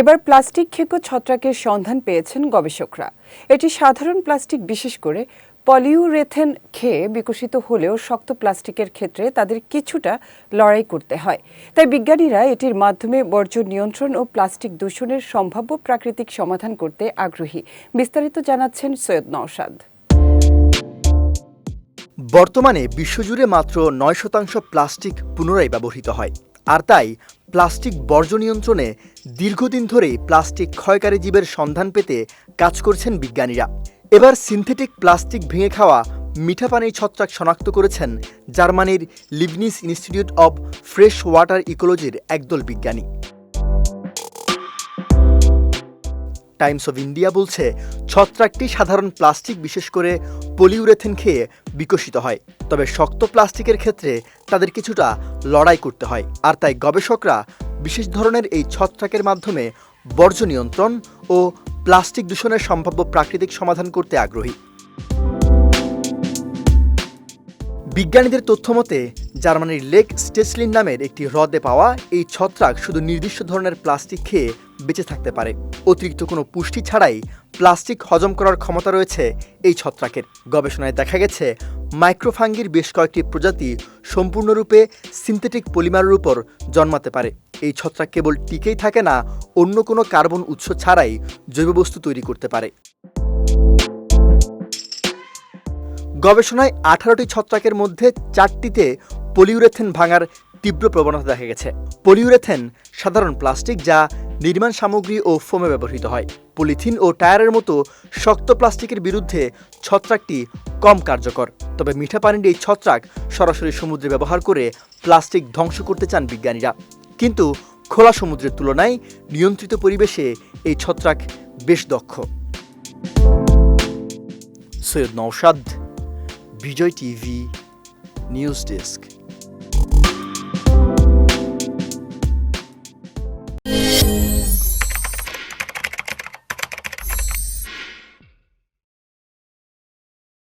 এবার প্লাস্টিক খেকো ছত্রাকের সন্ধান পেয়েছেন গবেষকরা। এটি সাধারণ প্লাস্টিক বিশেষ করে পলিউরেথেন খেয়ে বিকশিত হলেও শক্ত প্লাস্টিকের ক্ষেত্রে তাদের কিছুটা লড়াই করতে হয়। তাই বিজ্ঞানীরা এটির মাধ্যমে বর্জ্য নিয়ন্ত্রণ ও প্লাস্টিক দূষণের সম্ভাব্য প্রাকৃতিক সমাধান করতে আগ্রহী। বিস্তারিত জানাচ্ছেন সৈয়দ নওশাদ। বর্তমানে বিশ্বজুড়ে মাত্র নয় শতাংশ প্লাস্টিক পুনরায় ব্যবহৃত হয়। আর তাই প্লাস্টিক বর্জ্য নিয়ন্ত্রণে দীর্ঘদিন ধরেই প্লাস্টিক ক্ষয়কারী জীবের সন্ধান পেতে কাজ করছেন বিজ্ঞানীরা। এবার সিনথেটিক প্লাস্টিক ভেঙে খাওয়া মিঠা পানির ছত্রাক শনাক্ত করেছেন জার্মানির Leibniz institute of fresh water ইকোলজির একদল বিজ্ঞানী। টাইমস অফ ইন্ডিয়া বলছে, ছত্রাকটি সাধারণ প্লাস্টিক বিশেষ করে পলিউরেথেন খেয়ে বিকশিত হয়। তবে শক্ত প্লাস্টিকের ক্ষেত্রে তাদের কিছুটা লড়াই করতে হয়। আর তাই গবেষকরা বিশেষ ধরনের এই ছত্রাকের মাধ্যমে বর্জ্য নিয়ন্ত্রণ ও প্লাস্টিক দূষণের সম্ভাব্য প্রাকৃতিক সমাধান করতে আগ্রহী। বিজ্ঞানীদের তথ্যমতে, জার্মানির লেক স্টেসলিন নামের একটি হ্রদে পাওয়া এই ছত্রাক শুধু নির্দিষ্ট ধরনের প্লাস্টিক খেয়ে বেঁচে থাকতে পারে। অতিরিক্ত কোনো পুষ্টি ছাড়াই প্লাস্টিক হজম করার ক্ষমতা রয়েছে এই ছত্রাকের। গবেষণায় দেখা গেছে, মাইক্রোফাঙ্গির বেশ কয়েকটি প্রজাতি সম্পূর্ণরূপে সিনথেটিক পলিমারের উপর জন্মাতে পারে। এই ছত্রাক কেবল টিকেই থাকে না, অন্য কোনো কার্বন উৎস ছাড়াই জৈব বস্তু তৈরি করতে পারে। গবেষণায় আঠারোটি ছত্রাকের মধ্যে চারটিতে পলিউরেথেন ভাঙার তীব্র প্রবণতা দেখা গেছে। পলিউরেথেন সাধারণ প্লাস্টিক যা নির্মাণ সামগ্রী ও ফোমে ব্যবহৃত হয়। পলিথিন ও টায়ারের মতো শক্ত প্লাস্টিকের বিরুদ্ধে ছত্রাকটি কম কার্যকর। তবে মিঠা পানির এই ছত্রাক সরাসরি সমুদ্রে ব্যবহার করে প্লাস্টিক ধ্বংস করতে চান বিজ্ঞানীরা। কিন্তু খোলা সমুদ্রের তুলনায় নিয়ন্ত্রিত পরিবেশে এই ছত্রাক বেশ দক্ষ। Syed Naushad Bijoy TV, news desk.